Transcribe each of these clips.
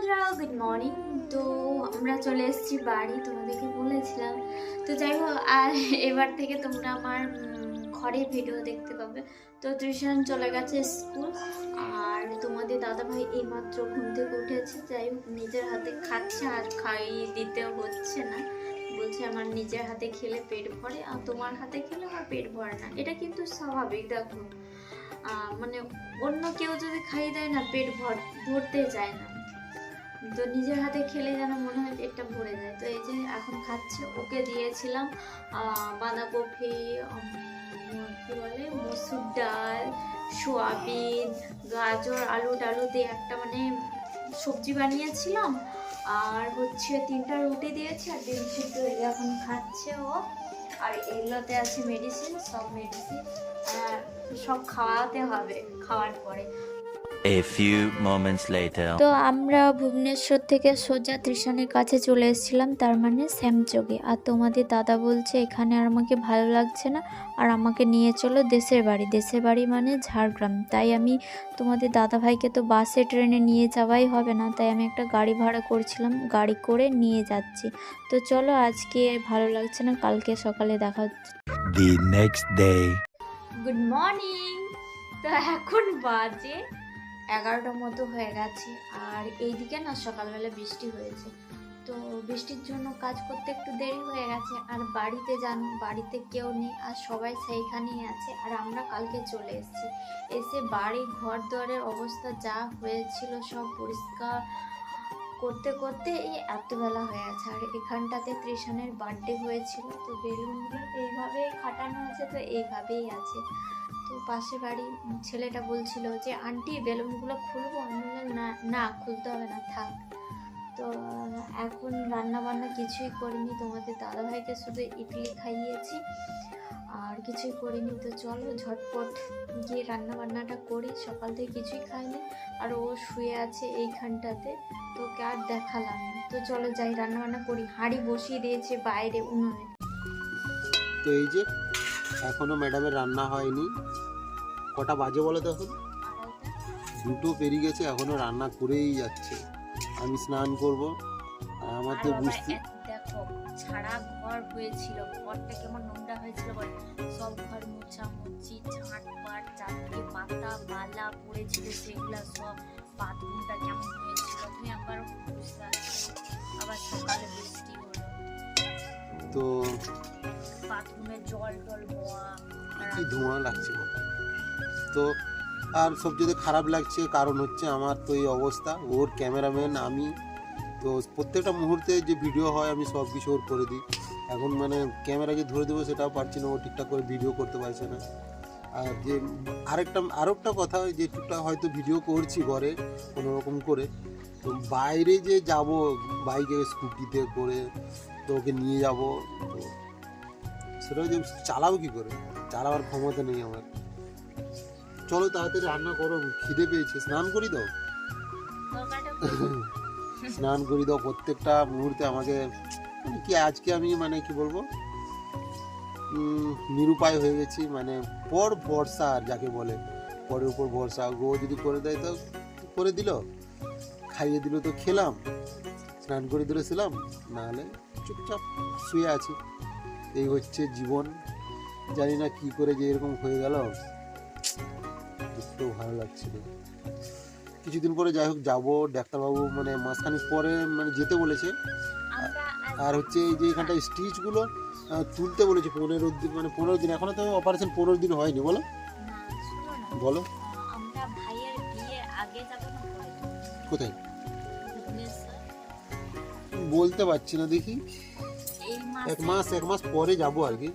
বন্ধুরা good morning তো আমরা চলে এসেছি বাড়ি, তোমাদেরকে বলেছিলাম। তো যাই হোক, আর এবার থেকে তোমরা আমার ঘরের ভিডিও দেখতে পাবে। তো ত্রিশান চলে গেছে স্কুল আর তোমাদের দাদাভাই এইমাত্র ঘুম থেকে উঠেছে। যাই হোক, নিজের হাতে খাচ্ছে, আর খাইয়ে দিতে হচ্ছে না। বলছে আমার নিজের হাতে খেলে পেট ভরে, আর তোমার হাতে খেলে আমার পেট ভরে না। এটা কিন্তু স্বাভাবিক, দেখো। মানে অন্য কেউ যদি খাইয়ে দেয় না, পেট ভর, ভরতে যায় না। তো নিজের হাতে খেলে যেন মনে হয় পেটটা ভরে যায়। তো এই যে এখন খাচ্ছে, ওকে দিয়েছিলাম বাঁধাকপি কি বলে, মসুর ডাল, সোয়াবিন, গাজর, আলু টালু দিয়ে একটা মানে সবজি বানিয়েছিলাম। আর হচ্ছে তিনটা রুটি দিয়েছি, আর ডিম সিদ্ধ এই এখন খাচ্ছে ও। আর এগুলোতে আছে মেডিসিন সব মেডিসিন সব খাওয়াতে হবে, খাওয়ার পরে। A few moments later. তো আমরা ভুবনেশ্বর থেকে সোজা ত্রিশানের কাছে চলে এসেছিলাম তার মানে শ্যামচকে আর তোমাদের দাদা বলছে এখানে আর আমাকে ভালো লাগছে না আর আমাকে নিয়ে চলো দেশের বাড়ি। দেশের বাড়ি মানে ঝাড়গ্রাম। তাই আমি তোমাদের দাদা ভাইকে তো বাসে ট্রেনে নিয়ে যাওয়াই হবে না তাই আমি একটা গাড়ি ভাড়া করছিলাম গাড়ি করে নিয়ে যাচ্ছি। তো চলো আজকে ভালো লাগছে না কালকে সকালে দেখা হচ্ছে। The next day. Good morning তো এখন বাজে এগারোটার মতো হয়ে গেছে। আর এইদিকে না সকালবেলা বৃষ্টি হয়েছে। তো বৃষ্টির জন্য কাজ করতে একটু দেরি হয়ে গেছে। আর বাড়িতে জানো, বাড়িতে কেউ নেই। আর সবাই সেইখানেই আছে। আর আমরা কালকে চলে এসেছি। এসে বাড়ি ঘর দুয়ারের অবস্থা যা হয়েছিল সব পরিষ্কার করতে করতে এই এতবেলা হয়ে গেছে। আর এখানটাতে ত্রিশানের বার্থডে হয়েছিল। তো বেলুনগুলো এইভাবে খাটানো আছে, তো এইভাবেই আছে। তো পাশে বাড়ি ছেলেটা বলছিল যে, আন্টি, বেলুনগুলো খুলবো? আমি না না, খুলতে হবে না, থাক। তো এখন রান্না বান্না কিছুই করিনি। তোমাদের দাদাভাইকে শুধু ইডলি খাইয়েছি, আর কিছুই করিনি। তো চলো, ঝটপট গিয়ে রান্না বান্নাটা করি। সকাল থেকে কিছুই খাইনি, আর ও শুয়ে আছে এইখানটাতে। তোকে আর দেখালাম তো চলো যাই রান্না বান্না করি। হাঁড়ি বসিয়ে দিয়েছে বাইরে উনুনে। তো এই যে এখনও ম্যাডামের রান্না হয়নি। কটা বাজে বলো তো এখন? দুটো পেরিয়ে গেছে এখনও রান্না করেই যাচ্ছে। আমি স্নান করব। আর আমার তো বুঝতে দেখো ছাড়া ঘর হয়েছিল ঘরটা কেমন নোংরা হয়েছিল বল? সব ঘর মোছা মুছি ঝাঁট পাট চারদিকে পাতা বালা পড়েছিল সেগুলো সব বাথরুমটা কেমন হয়েছিল? তুমি একবার বুঝতে আবার সকালে বৃষ্টি হলো। তো জল টল কি ধোঁয়া লাগছে তো আর সবচেয়ে খারাপ লাগছে কারণ হচ্ছে আমার তো এই অবস্থা। ওর ক্যামেরাম্যান আমি। তো প্রত্যেকটা মুহূর্তে যে ভিডিও হয় আমি সব কিছু ওর করে দিই। এখন মানে ক্যামেরা যে ধরে দেবো সেটাও পারছি না। ও ঠিকঠাক করে ভিডিও করতে পারছে না। আর যে আরেকটা আরেকটা কথা যে টুকটাক হয়তো ভিডিও করছি ঘরে কোনো রকম করে। তো বাইরে যে যাব বাইকে স্কুটিতে করে তো ওকে নিয়ে যাব। তো সেটা যে চালাবো কি করে? চালাবার ক্ষমতা নেই আমার। চলো তাড়াতাড়ি রান্না করো খিদে পেয়েছে। স্নান করি দাও? স্নান করি দাও প্রত্যেকটা মুহূর্তে আমাকে। মানে কি আজকে আমি মানে কি বলব? নিরুপায় হয়ে গেছি। মানে পর ভরসা আর যাকে বলে। পরের উপর ভরসা গো যদি করে দেয় তো করে দিল। খাইয়ে দিল তো খেলাম। স্নান করে দিলে ছিলাম নাহলে চুপচাপ শুয়ে আছি। এই হচ্ছে জীবন। জানি না কি করে যে এরকম হয়ে গেল। একটু ভালো লাগছে না কিছুদিন পরে যাই হোক যাব ডাক্তারবাবু মানে মাসখানিক পরে মানে যেতে বলেছে। আর হচ্ছে এই যে এখানটা স্টিচগুলো তুলতে বলেছে পনেরো দিন মানে পনেরো দিন। এখনও তো অপারেশন পনেরো দিন হয়নি বলো? বলো? কোথায়? বলতে পারছি না দেখি। এক মাস এক মাস পরে যাব আর কি।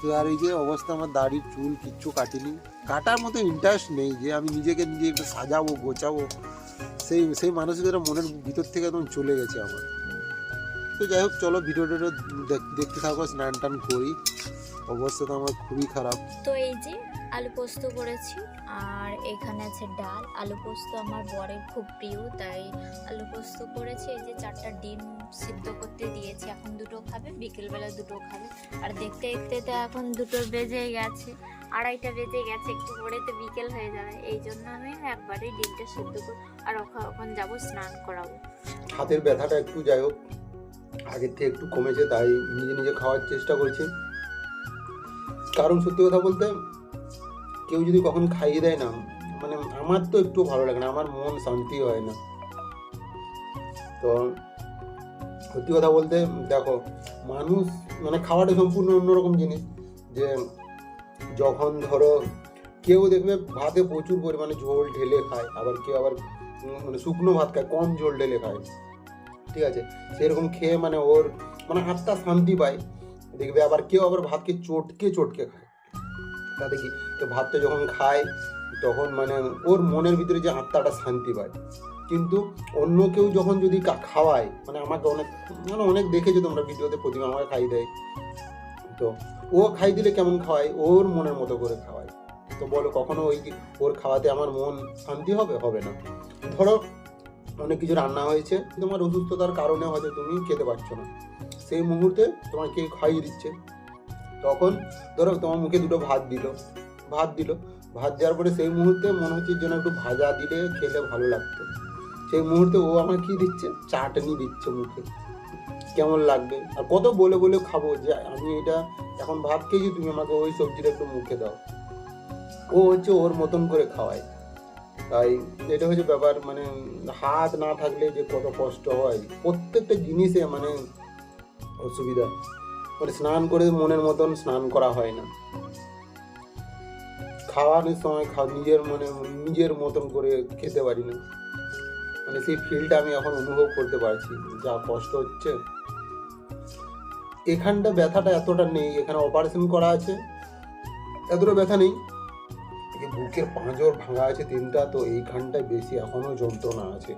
তো আর এই যে অবস্থা আমার দাড়ির চুল কিচ্ছু কাটিনি। কাটার মতো ইন্টারেস্ট নেই যে আমি নিজেকে নিজে একটু সাজাবো গোছাবো। সেই সেই মানসিকতা মনের ভিতর থেকে একদম চলে গেছে আমার। তো যাই হোক চলো ভিডিওটা দেখতে থাকো স্নান টান করি। অবস্থা তো আমার খুবই খারাপ। তো এই যে আলু পোস্ত করেছি। আর এখানে আছে ডাল। আলু পোস্ত আমার বরের খুব প্রিয়, তাই আলু পোস্ত করেছি। এই যে চারটা ডিম সিদ্ধ করতে দিয়েছি, এখন দুটো খাবে, বিকেলবেলা দুটো খাবে। আর দেখতে দেখতে তো এখন দুটো বেজে গেছে, আড়াইটা বেজে গেছে, একটু পরে তো বিকেল হয়ে যাবে। এই জন্য আমি একবারে ডিমটা সিদ্ধ করি, আর ওখা- এখন যাব স্নান করাবো। হাতের ব্যথাটা একটু যাই হোক, আগের থেকে একটু কমেছে, তাই নিজে নিজে খাওয়ার চেষ্টা করছি। কারণ সত্যি কথা বলতে কেউ যদি কখন খাইয়ে দেয় না মানে আমার তো একটু ভালো লাগে না, আমার মন শান্তি হয় না। তো সত্যি কথা বলতে, দেখো, মানুষ মানে খাওয়াটা সম্পূর্ণ অন্যরকম জিনিস, যে যখন ধরো কেউ দেখবে ভাতে প্রচুর পরিমাণে ঝোল ঢেলে খায়, আবার কেউ আবার মানে শুকনো ভাত খায়, কম ঝোল ঢেলে খায়, ঠিক আছে? সেরকম খেয়ে মানে ওর মানে হাতটা শান্তি পায়, দেখবে আবার কেউ আবার ভাতকে চটকে চটকে খায়। তাতে কি তো ভাতটা যখন খায় তখন মানে ওর মনের ভিতরে যে আত্মাটা শান্তি পায়। কিন্তু অন্য কেউ যখন যদি খাওয়ায় মানে আমাকে অনেক মানে অনেক দেখেছ তোমরা ভিডিওতে, প্রতিমা আমাকে খাই দেয়। তো ও খাই দিলে কেমন খাওয়ায়? ওর মনের মতো করে খাওয়ায়। তো বলো, কখনো ওই ওর খাওয়াতে আমার মন শান্তি হবে? হবে না। ধরো, অনেক কিছু রান্না হয়েছে, তোমার অসুস্থতার কারণে হয়তো তুমি খেতে পারছ না। সেই মুহূর্তে তোমার কে খাইয়ে দিচ্ছে। তখন ধরো তোমার মুখে দুটো ভাত দিল ভাত দিল। ভাত দেওয়ার পরে সেই মুহূর্তে মনে হচ্ছে যেন একটু ভাজা দিলে খেলে ভালো লাগতো। সেই মুহূর্তে ও আমার কি দিচ্ছে? চাটনি দিচ্ছে মুখে। কেমন লাগবে? আর কত বলে বলে খাব যে আমি এটা এখন ভাত খেয়েছি, তুমি আমাকে ওই সবজিটা একটু মুখে দাও। ও হচ্ছে ওর মতন করে খাওয়ায়। তাই এটা হচ্ছে ব্যাপার মানে হাত না থাকলে যে কত কষ্ট হয়, প্রত্যেকটা জিনিসে মানে অসুবিধা। মানে স্নান করে মনের মতন স্নান করা হয় না। খাওয়ানোর সময় খা নিজের মনে নিজের মতন করে খেতে পারি না। মানে সেই ফিলটা আমি এখন অনুভব করতে পারছি, যা কষ্ট হচ্ছে। এখানটা ব্যথাটা এতটা নেই, এখানে অপারেশন করা আছে। এতটা ব্যথা নেই। বুকের পাঁজর ভাঙা আছে তিনটা, তো এইখানটায় বেশি এখনও যন্ত্রণা আছে।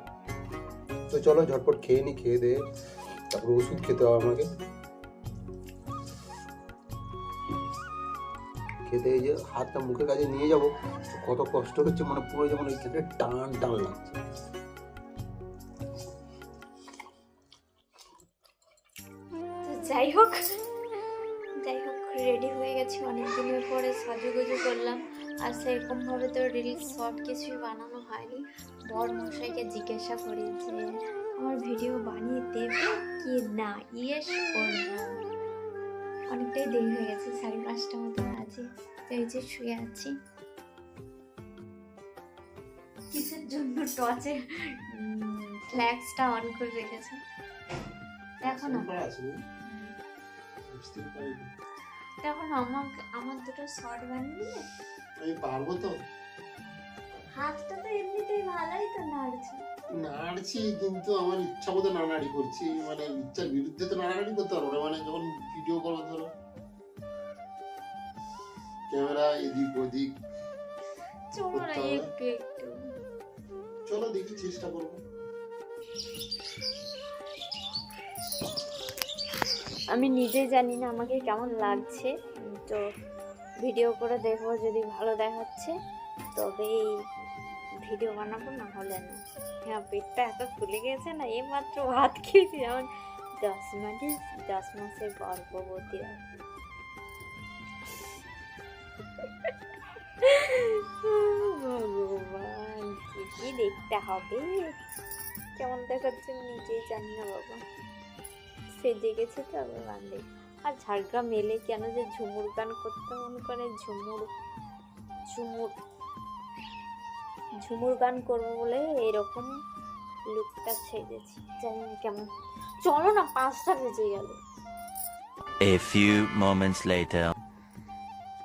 তো চলো ঝটপট খেয়ে নি, খেয়ে দে। তারপর ওষুধ খেতে হবে আমাকে। খেতে যে হাতটা মুখের কাছে নিয়ে যাব কত কষ্ট হচ্ছে মানে পুরো যেমন এইখানে টান টান লাগছে। যাই হোক যাই হোক রেডি হয়ে গেছি অনেক দিনের পরে সাজুগুজু করলাম। আর সেরকমভাবে তো রিলস শর্ট কিছুই বানানো হয়নি। বর মশাইকে জিজ্ঞাসা করি যে, আমার ভিডিও বানিয়ে দেবে কি না? ইয়েস না অনেকটাই দেরি হয়ে গেছে সাড়ে পাঁচটা মতো আছে এই যে শুয়ে আছি। কিসের জন্য টর্চে ফ্ল্যাক্সটা অন করে রেখেছে? দেখো না। তখন আমাকে আমার দুটো শর্ট বানিয়ে আমি পারব তো? হাতটা তো এমনিতেই ভালোই তো নাড়ছে। নাড়ছি কিন্তু আমার ইচ্ছা মতো নাড়ানাড়ি করছি মানে ইচ্ছার বিরুদ্ধে তো নাড়ানাড়ি করতে পারব না মানে যখন ভিডিও করব ধরো ক্যামেরা এদিক ওদিক চলো না একটু একটু। চলো দেখি চেষ্টা করব। আমি নিজে জানি না আমাকে কেমন লাগছে তো ভিডিও করে দেখব যদি ভালো দেখাচ্ছে তবেই ভিডিও বানাবো না হলে না। হ্যাঁ পেটটা এত ফুলে গেছে না এই মাত্র ভাত খেয়েছি, যেমন দশ মাসে দশ মাসের গর্ভবতী আর কি। ভগবান, কি দেখতে হবে? কেমন দেখাচ্ছে নিজেই জানি না বাবা সেজে গেছে তো, আবার বান্ধে আর ঝাড়গ্রাম এলে কেন যে ঝুমুর গান করতে মন করে, ঝুমুর ঝুমুর ঝুমুর গান করব বলে এরকম লুকটা ছেড়েছি। জানি না কেমন। চলো না পাঁচটা বেজে গেল। A few moments later.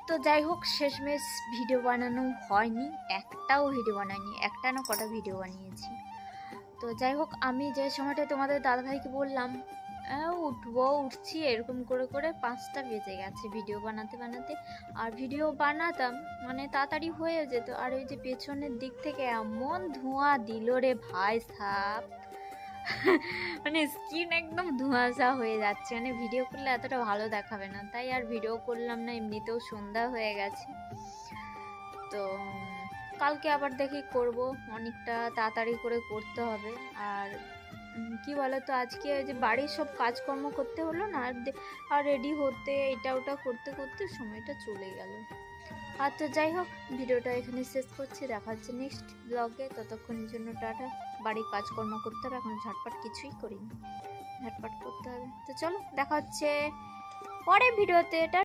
তো যাই হোক শেষমেশ ভিডিও বানানো হয়নি। একটাও ভিডিও বানাইনি একটা না কটা ভিডিও বানিয়েছি। তো যাই হোক আমি যে সময়টা তোমাদের দাদাভাইকে বললাম "আহ, উঠবো উঠছি, এরকম করে করে পাঁচটা বেজে গেছে ভিডিও বানাতে বানাতে। আর ভিডিও বানাতাম মানে তাড়াতাড়ি হয়ে যেত। আর ওই যে পেছনের দিক থেকে এমন ধোঁয়া দিল রে ভাই সাপ মানে স্কিন একদম ধোঁয়াশা হয়ে যাচ্ছে। মানে ভিডিও করলে এতটা ভালো দেখাবে না। তাই আর ভিডিও করলাম না, এমনিতেও সন্ধ্যা হয়ে গেছে। তো, কালকে আবার দেখি করব। অনেকটা তাড়াতাড়ি করে করতে হবে। আর কি বলো তো আজকে যে বাড়ির সব কাজকর্ম করতে হলো না, আর রেডি হতে, এটা ওটা করতে করতে সময়টা চলে গেল। আর তো যাই হোক, ভিডিওটা এখানে শেষ করছি। দেখা হচ্ছে নেক্সট ব্লগে ততক্ষণের জন্য টাটা। বাড়ির কাজকর্ম করতে হবে, এখন ঝটপট কিছুই করিনি। ঝটপট করতে হবে। তো চলো, দেখা হচ্ছে পরে ভিডিওতে। এটা